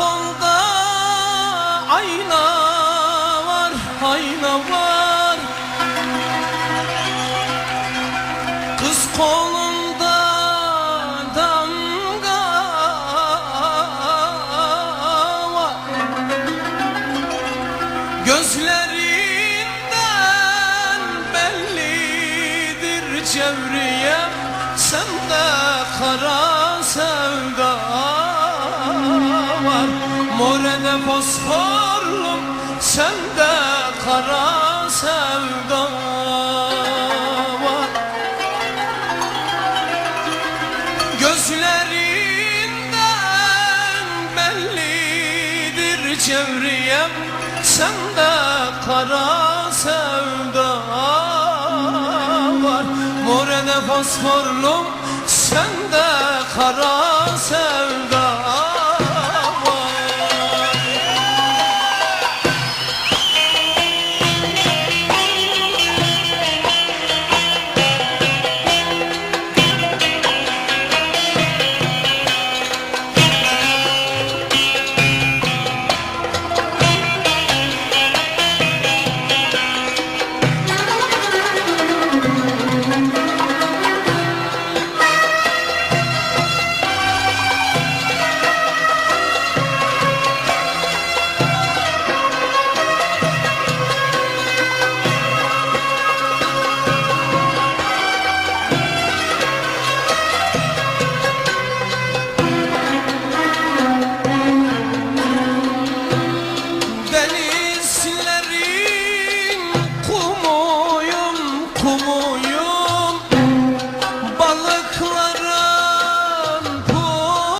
Arkamda ayna var, ayna var. Kız kolunda damga var. Gözlerinden bellidir çevreye. Sen de kara sen Morede fosforlum Sende kara sevda var. Gözlerinden bellidir çevriyem Sende kara sevda var. Morede fosforlum Sende kara sevda